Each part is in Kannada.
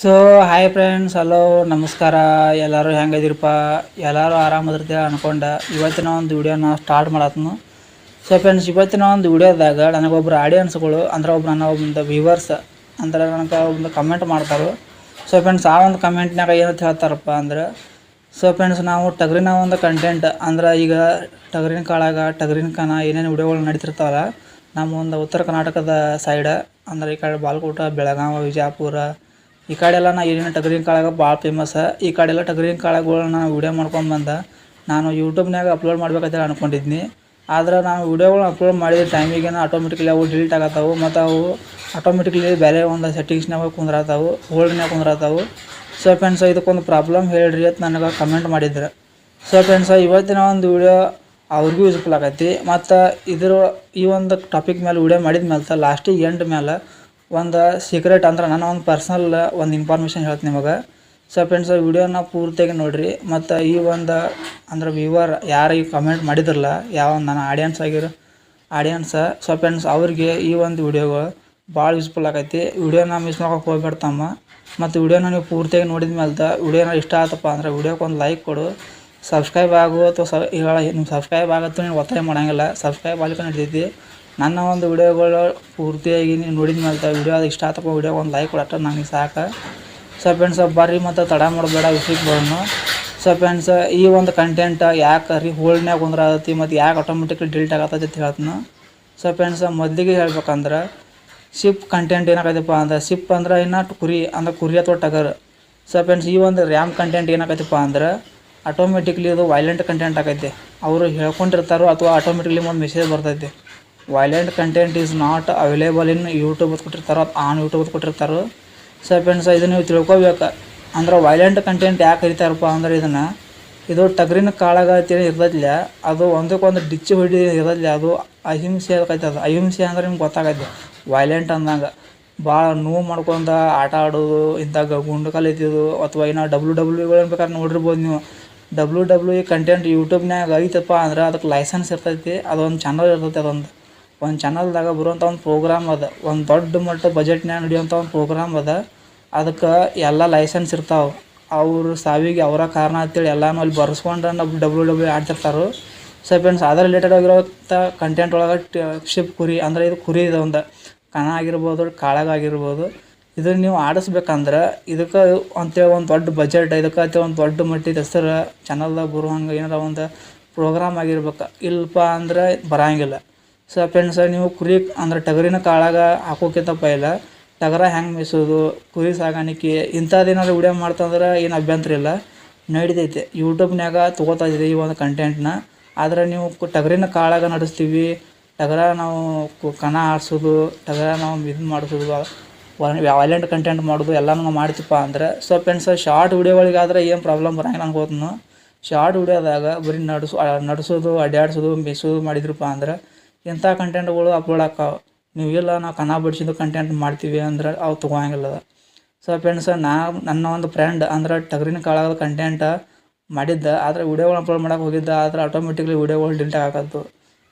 ಸೊ ಹಾಯ್ ಫ್ರೆಂಡ್ಸ್ ಹಲೋ ನಮಸ್ಕಾರ. ಎಲ್ಲರೂ ಹೆಂಗದಿರಪ್ಪ ಎಲ್ಲರೂ ಆರಾಮದಿರ್ತೀರ ಅನ್ಕೊಂಡ. ಇವತ್ತಿನ ಒಂದು ವಿಡಿಯೋನ ಸ್ಟಾರ್ಟ್ ಮಾಡತ್ನು. ಸೊ ಫ್ರೆಂಡ್ಸ್ ಇವತ್ತಿನ ಒಂದು ವಿಡಿಯೋದಾಗ ನನಗೊಬ್ರು ಆಡಿಯನ್ಸ್ಗಳು ಅಂದ್ರೆ ಒಬ್ರು ನನ್ನ ಒಂದು ವ್ಯೂವರ್ಸ್ ಅಂದ್ರೆ ನನಗೆ ಒಂದು ಕಮೆಂಟ್ ಮಾಡ್ತಾರೆ. ಸೊ ಫ್ರೆಂಡ್ಸ್ ಆ ಒಂದು ಕಮೆಂಟ್ನಾಗ ಏನಂತ ಹೇಳ್ತಾರಪ್ಪ ಅಂದ್ರೆ ಸೊ ಫ್ರೆಂಡ್ಸ್ ನಾವು ಟಗರಿನ ಒಂದು ಕಂಟೆಂಟ್ ಅಂದ್ರೆ ಈಗ ಟಗರಿನ ಕಾಳಾಗ, ಟಗರಿನ ಕನ ಏನೇನು ವಿಡಿಯೋಗಳು ನಡೀತಿರ್ತಾವಲ್ಲ, ನಮ್ಮ ಒಂದು ಉತ್ತರ ಕರ್ನಾಟಕದ ಸೈಡ ಅಂದ್ರೆ ಈ ಕಡೆ ಬಾಲ್ಕೋಟ ಬೆಳಗಾವಿ ವಿಜಯಪುರ ಈ ಕಡೆ ಎಲ್ಲ ನಾ ಇಲ್ಲಿನ ಟಗರಿನ ಕಾಳಾಗ ಭಾಳ ಫೇಮಸ್ ಈ ಕಡೆ ಎಲ್ಲ ಟಗರಿನ ಕಾಳಗಳನ್ನ ವೀಡಿಯೋ ಮಾಡ್ಕೊಂಡು ಬಂದೆ. ನಾನು ಯೂಟ್ಯೂಬ್ನಾಗ ಅಪ್ಲೋಡ್ ಮಾಡ್ಬೇಕಂತ ಅನ್ಕೊಂಡಿದ್ನಿ. ಆದ್ರೆ ನಾನು ವೀಡಿಯೋಗಳನ್ನ ಅಪ್ಲೋಡ್ ಮಾಡಿದ ಟೈಮಿಗೆ ಆಟೋಮೆಟಿಕ್ಲಿ ಅವು ಡಿಲೀಟ್ ಆಗತ್ತವು. ಮತ್ತು ಅವು ಆಟೋಮೆಟಿಕ್ಲಿ ಬೇರೆ ಒಂದು ಸೆಟ್ಟಿಂಗ್ಸ್ನಾಗ ಕುಂದ್ರತಾವು ಹೋಲ್ಡ್ನಾಗ ಕುಂದ್ರತಾವು. ಸೊ ಫ್ರೆಂಡ್ಸ್ ಇದಕ್ಕೊಂದು ಪ್ರಾಬ್ಲಮ್ ಹೇಳ್ರಿ ಅಂತ ನನಗೆ ಕಮೆಂಟ್ ಮಾಡಿದ್ರು. ಸೊ ಫ್ರೆಂಡ್ಸ್ ಇವತ್ತಿನ ಒಂದು ವಿಡಿಯೋ ಅವ್ರಿಗೂ ಯೂಸ್ಫುಲ್ ಆಗೈತಿ. ಮತ್ತು ಇದ್ರ ಈ ಒಂದು ಟಾಪಿಕ್ ಮೇಲೆ ವೀಡಿಯೋ ಮಾಡಿದ ಮೇಲೆ ಲಾಸ್ಟಿಗೆ ಎಂಡ್ ಮೇಲೆ ಒಂದು ಸೀಕ್ರೆಟ್ ಅಂದ್ರೆ ನಾನು ಒಂದು ಪರ್ಸ್ನಲ್ ಒಂದು ಇನ್ಫಾರ್ಮೇಷನ್ ಹೇಳ್ತೀನಿ ನಿಮಗೆ. ಸೊ ಫ್ರೆಂಡ್ಸ್ ವಿಡಿಯೋನ ಪೂರ್ತಿಯಾಗಿ ನೋಡಿರಿ. ಮತ್ತು ಈ ಒಂದು ಅಂದ್ರೆ ವ್ಯೂವರ್ ಯಾರು ಈ ಕಮೆಂಟ್ ಮಾಡಿದ್ರಲ್ಲ, ಯಾವ ನನ್ನ ಆಡಿಯನ್ಸ್ ಆಗಿರೋ ಆಡಿಯನ್ಸ್ ಸೊ ಫ್ರೆಂಡ್ಸ್ ಅವ್ರಿಗೆ ಈ ಒಂದು ವಿಡಿಯೋಗಳು ಭಾಳ ಯೂಸ್ಫುಲ್ ಆಗೈತಿ. ವಿಡಿಯೋನ ಮಿಸ್ ಮಾಡೋಕೆ ಹೋಗ್ಬೇಡ್ತಮ್ಮ ಮತ್ತು ವಿಡಿಯೋನ ನೀವು ಪೂರ್ತಿಯಾಗಿ ನೋಡಿದ ಮೇಲೆ ವಿಡಿಯೋನ ಇಷ್ಟ ಆತಪ್ಪ ಅಂದ್ರೆ ವಿಡಿಯೋಕ್ಕೆ ಒಂದು ಲೈಕ್ ಕೊಡು. ಸಬ್ಸ್ಕ್ರೈಬ್ ಆಗು ಅಥವಾ ಸ ನಿಮ್ಗೆ ಸಬ್ಸ್ಕ್ರೈಬ್ ಆಗುತ್ತೋ ನೀವು ಒತ್ತಾಯ ಮಾಡೋಂಗಿಲ್ಲ. ಸಬ್ಸ್ಕ್ರೈಬ್ ಆಗಲಿಕ್ಕೆ ನಡೀತೈತಿ ನನ್ನ ಒಂದು ವಿಡಿಯೋಗಳು ಪೂರ್ತಿಯಾಗಿ ನೀವು ನೋಡಿದ ಮೇಲೆ ವಿಡಿಯೋ ಅದು ಇಷ್ಟ ಆತಪ್ಪ, ವಿಡಿಯೋ ಒಂದು ಲೈಕ್ ಕೊಡಟ್ಟ ನನಗೆ ಸಾಕು. ಸೊ ಫ್ರೆಂಡ್ಸ್ ಬರ್ರಿ ಮತ್ತು ತಡ ಮಾಡಬೇಡ ವಿಷಯಕ್ಕೆ ಬರೋಣ ಸೊ ಫ್ರೆಂಡ್ಸ್ ಈ ಒಂದು ಕಂಟೆಂಟ್ ಯಾಕೆ ರೀ ಹೋಲ್ಡ್ನ್ಯಾಗ ಆಗತ್ತಿ ಮತ್ತು ಯಾಕೆ ಆಟೋಮೆಟಿಕ್ಲಿ ಡಿಲೀಟ್ ಆಗತ್ತೈತಿ ಅಂತ ಹೇಳ್ತೀನಿ. ಸೊ ಫ್ರೆಂಡ್ಸ್ ಮೊದಲಿಗೆ ಹೇಳ್ಬೇಕಂದ್ರೆ ಶಿಪ್ ಕಂಟೆಂಟ್ ಏನಾಗೈತಪ್ಪ ಅಂದ್ರೆ ಶಿಪ್ ಅಂದ್ರೆ ಇನ್ನು ಕುರಿ, ಅಂದ್ರೆ ಕುರಿ ಅಥವಾ ಟಗರ್. ಸೊ ಫ್ರೆಂಡ್ಸ್ ಈ ಒಂದು ರ್ಯಾಮ್ ಕಂಟೆಂಟ್ ಏನಾಗೈತಪ್ಪ ಅಂದ್ರೆ ಆಟೋಮೆಟಿಕ್ಲಿ ಇದು ವೈಲೆಂಟ್ ಕಂಟೆಂಟ್ ಆಗೈತೆ. ಅವರು ಹೇಳ್ಕೊಂಡಿರ್ತಾರೋ ಅಥವಾ ಆಟೋಮೆಟಿಕ್ಲಿ ಒಂದು ಮೆಸೇಜ್ ಬರ್ತೈತೆ. Violent content is not available in YouTube ಕೊಟ್ಟಿರ್ತಾರೋ on YouTube ಕೊಟ್ಟಿರ್ತಾರೆ? ಸೊ ಫ್ರೆಂಡ್ಸ್ ಇದು ನೀವು ತಿಳ್ಕೊಬೇಕು. ಅಂದ್ರೆ ವೈಲೆಂಟ್ ಕಂಟೆಂಟ್ ಯಾಕೆ ಕರಿತಾರಪ್ಪ ಅಂದ್ರೆ ಇದನ್ನು ಇದು ಟಗರಿನ ಕಾಳಗ ಅಂತೇಳಿ ಅದು ಒಂದಕ್ಕೊಂದು ಡಿಚ್ಚಿ ಹೊಡಿ ಇರೋದಿಲ್ಲ. ಅದು ಅಹಿಂಸೆ ಅದು ಅಹಿಂಸೆ ಅಂದ್ರೆ ನಿಮ್ಗೆ ಗೊತ್ತಾಗೈತೆ ವೈಲೆಂಟ್ ಅಂದಂಗೆ. ಭಾಳ ನೋವು ಮಾಡ್ಕೊಂಡು ಆಟ ಆಡೋದು ಇಂಥ ಗುಂಡು ಕಲಿತಿದ್ದು ಅಥವಾ ಏನೋ ಡಬ್ಲ್ಯೂ ಡಬ್ಲ್ಯೂಗಳು ಬೇಕಾದ್ರೆ ನೋಡಿರ್ಬೋದು ನೀವು. ಡಬ್ಲ್ಯೂ ಡಬ್ಲ್ಯೂ ಈ ಕಂಟೆಂಟ್ ಯೂಟ್ಯೂಬ್ನಾಗ ಐತಪ್ಪ ಅಂದ್ರೆ ಅದಕ್ಕೆ ಲೈಸೆನ್ಸ್ ಇರ್ತೈತಿ. ಅದೊಂದು ಚಾನಲ್ ಇರ್ತೈತಿ ಅದೊಂದು. ಒಂದು ಚಾನಲ್ದಾಗ ಬರುವಂಥ ಒಂದು ಪ್ರೋಗ್ರಾಮ್ ಅದ. ಒಂದು ದೊಡ್ಡ ಮಟ್ಟ ಬಜೆಟ್ನ್ಯಾಗ ನಡೆಯುವಂಥ ಒಂದು ಪ್ರೋಗ್ರಾಮ್ ಅದ. ಅದಕ್ಕೆ ಎಲ್ಲ ಲೈಸೆನ್ಸ್ ಇರ್ತಾವೆ. ಅವ್ರ ಸಾವಿಗೆ ಅವರ ಕಾರಣ ಅಂತೇಳಿ ಎಲ್ಲನೂ ಅಲ್ಲಿ ಬರ್ಸ್ಕೊಂಡು ಡಬ್ಲ್ಯೂ ಡಬ್ಲ್ಯೂ ಆಡ್ತಿರ್ತಾರೆ. ಸೊ ಫ್ರೆಂಡ್ಸ್ ಅದ್ರ ರಿಲೇಟೆಡ್ ಆಗಿರೋಂಥ ಕಂಟೆಂಟ್ ಒಳಗೆ ಶಿಪ್ ಕುರಿ, ಅಂದರೆ ಇದು ಕುರಿ ಇದೆ ಒಂದು. ಕಣ ಆಗಿರ್ಬೋದು, ಕಾಳಗ ಆಗಿರ್ಬೋದು. ಇದನ್ನು ನೀವು ಆಡಿಸ್ಬೇಕಂದ್ರೆ ಇದಕ್ಕೆ ಅಂತೇಳಿ ಒಂದು ದೊಡ್ಡ ಬಜೆಟ್ ಇದಕ್ಕೆ ಅಂತೇಳಿ ಒಂದು ದೊಡ್ಡ ಮಟ್ಟಿದ ಹೆಸರು ಚಾನಲ್ದಾಗ ಬರುವಂಗೆ ಏನಾರ ಒಂದು ಪ್ರೋಗ್ರಾಮ್ ಆಗಿರ್ಬೇಕು. ಇಲ್ಲಪ್ಪ ಅಂದ್ರೆ ಬರಂಗಿಲ್ಲ. ಸೊ ಫ್ರೆಂಡ್ಸ್ ನೀವು ಕುರಿ ಅಂದ್ರೆ ಟಗರಿನ ಕಾಳಾಗ ಹಾಕೋಕ್ಕಿಂತ ಪೈಲ ಟಗರ ಹೆಂಗೆ ಮೇಯ್ಸೋದು, ಕುರಿ ಸಾಗಾಣಿಕೆ ಇಂಥದ್ದೇನಾದ್ರು ವಿಡಿಯೋ ಮಾಡ್ತಂದ್ರೆ ಏನು ಅಭ್ಯಂತರ ಇಲ್ಲ. ನಡೀತೈತೆ. ಯೂಟ್ಯೂಬ್ನಾಗ ತೊಗೋತಾ ಇದೆ ಈ ಒಂದು ಕಂಟೆಂಟ್ನ ಆದ್ರೆ ನೀವು ಟಗರಿನ ಕಾಳಾಗ ನಡೆಸ್ತೀವಿ. ಟಗರ ನಾವು ಕಣ ಆಡಿಸೋದು, ಟಗರ ನಾವು ಇದು ಮಾಡಿಸೋದು ವೈಲೆಂಟ್ ಕಂಟೆಂಟ್ ಮಾಡೋದು ಎಲ್ಲನೂ ನಾವು ಅಂದ್ರೆ. ಸೊ ಫ್ರೆಂಡ್ಸ್ ಶಾರ್ಟ್ ವಿಡಿಯೋಗಳಿಗಾದ್ರೆ ಏನು ಪ್ರಾಬ್ಲಮ್ ಬರಂಗಿಲ್ಲ ಅನ್ಕೋತನು ಶಾರ್ಟ್ ವಿಡಿಯೋದಾಗ ಬರೀ ನಡ್ಸು, ನಡ್ಸೋದು ಅಡ್ಡಾಡ್ಸೋದು ಮೇಯ್ಸೋದು ಮಾಡಿದ್ರಪ್ಪ ಅಂದ್ರೆ. ಇಂಥ ಕಂಟೆಂಟ್ಗಳು ಅಪ್ಲೋಡ್ ಆಕಾವ ನೀವು ಇಲ್ಲ ನಾವು ಕನ್ನಡ ಬಡಿಸಿದ್ದು ಕಂಟೆಂಟ್ ಮಾಡ್ತೀವಿ ಅಂದ್ರೆ ಅವು ತೊಗೊಳಂಗಿಲ್ಲ ಅದು ಸೊ ಫ್ರೆಂಡ್ಸ್ ನಾ, ನನ್ನ ಒಂದು ಫ್ರೆಂಡ್ ಅಂದ್ರೆ ಟಗರಿನ ಕಾಳಾಗದ ಕಂಟೆಂಟ್ ಮಾಡಿದ್ದ, ಆದರೆ ವೀಡಿಯೋಗಳು ಅಪ್ಲೋಡ್ ಮಾಡೋಕೆ ಹೋಗಿದ್ದ, ಆದರೆ ಆಟೋಮೆಟಿಕ್ಲಿ ವೀಡಿಯೋಗಳು ಡಿಲೀಟ್ ಆಗತ್ತು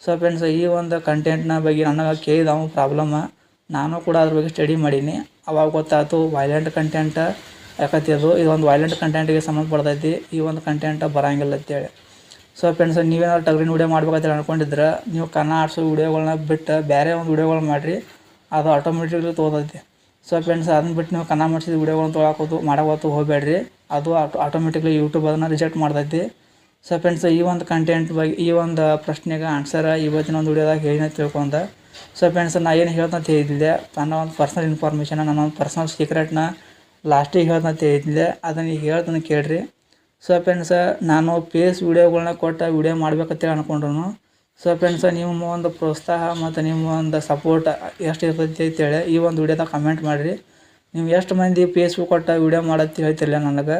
ಸೊ ಫ್ರೆಂಡ್ಸ್ ಈ ಒಂದು ಕಂಟೆಂಟ್ನ ಬಗ್ಗೆ ನನಗೆ ಕೇಳಿದ ಅವ್ನು ಪ್ರಾಬ್ಲಮ್ಮ ನಾನು ಕೂಡ ಅದ್ರ ಬಗ್ಗೆ ಸ್ಟಡಿ ಮಾಡೀನಿ. ಅವಾಗ ಗೊತ್ತಾಯ್ತು ವೈಲೆಂಟ್ ಕಂಟೆಂಟ್ ಯಾಕತಿ ಅದು ಇದೊಂದು ವೈಲೆಂಟ್ ಕಂಟೆಂಟಿಗೆ ಸಂಬಂಧಪಡ್ತೈತಿ ಈ ಒಂದು ಕಂಟೆಂಟ್ ಬರಂಗಿಲ್ಲ ಅಂತೇಳಿ. ಸೊ ಫ್ರೆಂಡ್ಸ್ ನೀವೇನಾದ್ರು ಟಗರಿನ ವೀಡಿಯೋ ಮಾಡ್ಬೇಕಂತ ಅನ್ಕೊಂಡಿದ್ರೆ, ನೀವು ಕನ್ನ ಆಡಿಸೋ ವೀಡಿಯೋಗಳನ್ನ ಬಿಟ್ಟು ಬೇರೆ ಒಂದು ವೀಡಿಯೋಗಳು ಮಾಡಿರಿ. ಅದು ಆಟೋಮೆಟಿಕ್ಲಿ ತೊಗೊತೈತಿ ಸೊ ಫ್ರೆಂಡ್ಸ್ ಅದನ್ನ ಬಿಟ್ಟು ನೀವು ಕನ್ನ ಮಾಡಿಸಿದ ವೀಡಿಯೋಗಳನ್ನ ತೊಗೊಳಕೋದು ಮಾಡಕೋತು ಹೋಗಬೇಡ್ರಿ. ಅದು ಆಟೋ ಆಟೋಮೆಟಿಕ್ಲಿ ಯೂಟ್ಯೂಬ್ ಅದನ್ನು ರಿಜೆಕ್ಟ್ ಮಾಡ್ತೈತಿ. ಸೊ ಫ್ರೆಂಡ್ಸ್ ಈ ಒಂದು ಕಂಟೆಂಟ್ ಬಗ್ಗೆ ಈ ಒಂದು ಪ್ರಶ್ನೆಗೆ ಆನ್ಸರ್ ಇವತ್ತಿನ ಒಂದು ವೀಡಿಯೋದಾಗ ಹೇಳಿನ ತಿಳ್ಕೊಂಡ. ಸೊ ಫ್ರೆಂಡ್ಸ್ ನಾ ಏನು ಹೇಳ್ತಂತ ಹೇಳಿದ್ದೆ. ನನ್ನ ಒಂದು ಪರ್ಸ್ನಲ್ ಇನ್ಫಾರ್ಮೇಷನ್ ನನ್ನ ಒಂದು ಪರ್ಸ್ನಲ್ ಸೀಕ್ರೆಟ್ನ ಲಾಸ್ಟಿಗೆ ಹೇಳ್ತಾ ಹೇಳಿದ್ದೆ. ಅದನ್ನು ಈಗ ಹೇಳ್ತಾನೆ ಕೇಳ್ರಿ. ಸೊ ಫ್ರೆಂಡ್ಸ ನಾನು ಪೇಸ್ ವೀಡಿಯೋಗಳನ್ನ ಕೊಟ್ಟು ವಿಡಿಯೋ ಮಾಡ್ಬೇಕಂತೇಳಿ ಅನ್ಕೊಂಡ್ರು ಸೊ ಫ್ರೆಂಡ್ಸ ನಿಮ್ಮ ಒಂದು ಪ್ರೋತ್ಸಾಹ ಮತ್ತು ನಿಮ್ಮ ಒಂದು ಸಪೋರ್ಟ್ ಎಷ್ಟು ಇರ್ತೈತಿ ಅಂತೇಳಿ ಈ ಒಂದು ವೀಡಿಯೋದಾಗ ಕಮೆಂಟ್ ಮಾಡಿರಿ. ನೀವು ಎಷ್ಟು ಮಂದಿ ಫೇಸ್ಬುಕ್ ಕೊಟ್ಟ ವಿಡಿಯೋ ಮಾಡತ್ತಿ ಹೇಳ್ತಿರಲಿಲ್ಲ ನನಗೆ.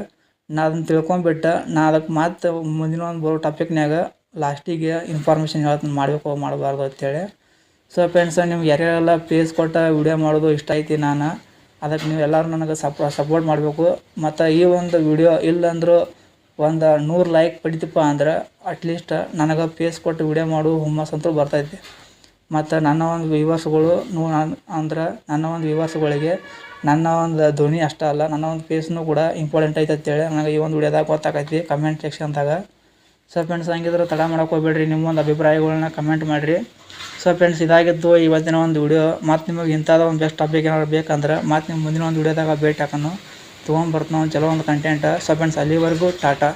ನಾ ಅದನ್ನು ತಿಳ್ಕೊಂಬಿಟ್ಟು, ನಾ ಅದಕ್ಕೆ ಮತ್ತೆ ಮುಂದಿನ ಒಂದು ಬರೋ ಟಾಪಿಕ್ನಾಗ ಲಾಸ್ಟಿಗೆ ಇನ್ಫಾರ್ಮೇಷನ್ ಹೇಳ್ತೀನಿ ಮಾಡಬೇಕು, ಮಾಡಬಾರ್ದು ಅಂತೇಳಿ. ಸೊ ಫ್ರೆಂಡ್ಸ ನಿಮ್ಗೆ ಯಾರ್ಯಾರೆಲ್ಲ ಪೇಸ್ ಕೊಟ್ಟ ವಿಡಿಯೋ ಮಾಡೋದು ಇಷ್ಟ ಐತಿ ನಾನು ಅದಕ್ಕೆ ನೀವು ಎಲ್ಲರೂ ನನಗೆ ಸಪ ಸಪೋರ್ಟ್ ಮಾಡಬೇಕು. ಮತ್ತು ಈ ಒಂದು ವಿಡಿಯೋ ಇಲ್ಲಂದ್ರೂ ಒಂದು ನೂರು ಲೈಕ್ ಪಡಿತಪ್ಪ ಅಂದ್ರೆ ಅಟ್ಲೀಸ್ಟ್ ನನಗೆ ಫೇಸ್ ಕೊಟ್ಟು ವಿಡಿಯೋ ಮಾಡು ಹುಮ್ಮಸ್ ಅಂತೂ ಬರ್ತೈತಿ ಮತ್ತು ನನ್ನ ಒಂದು ವ್ಯೂವರ್ಸ್ಗಳು ನೂ ಅಂದ್ರೆ ನನ್ನ ಒಂದು ವ್ಯೂವರ್ಸ್ಗಳಿಗೆ ನನ್ನ ಒಂದು ಧ್ವನಿ ಅಷ್ಟೇ ಅಲ್ಲ, ನನ್ನ ಒಂದು ಫೇಸ್ನೂ ಕೂಡ ಇಂಪಾರ್ಟೆಂಟ್ ಐತೆ ಅಂತೇಳಿ ನನಗೆ ಈ ಒಂದು ವಿಡಿಯೋದಾಗ ಗೊತ್ತಾಗೈತಿ ಕಮೆಂಟ್ ಸೆಕ್ಷನ್ದಾಗ ಸೊ ಫ್ರೆಂಡ್ಸ್ ಹಂಗಿದ್ರೆ ತಡ ಮಾಡಕ್ಕೆ ಹೋಗ್ಬೇಡ್ರಿ ನಿಮ್ಮ ಒಂದು ಅಭಿಪ್ರಾಯಗಳನ್ನ ಕಮೆಂಟ್ ಮಾಡಿರಿ. ಸೊ ಫ್ರೆಂಡ್ಸ್ ಇದಾಗಿದ್ದು ಇವತ್ತಿನ ಒಂದು ವಿಡಿಯೋ ಮತ್ತು ನಿಮಗೆ ಇಂಥದ್ದು ಒಂದು ಬೆಸ್ಟ್ ಟಾಪಿಕ್ ಏನಾದ್ರು ಬೇಕಂದ್ರೆ ಮತ್ತು ನಿಮ್ಮ ಮುಂದಿನ ಒಂದು ವಿಡಿಯೋದಾಗ ಭೇಟಿ ಹಾಕೋಣ. ತೊಗೊಂಬರ್ತಾನೆ ಒಂದು ಚಲೋ ಒಂದು ಕಂಟೆಂಟ್ ಸೊ ಫ್ರೆಂಡ್ಸ್ ಅಲ್ಲಿವರೆಗೂ ಟಾಟಾ.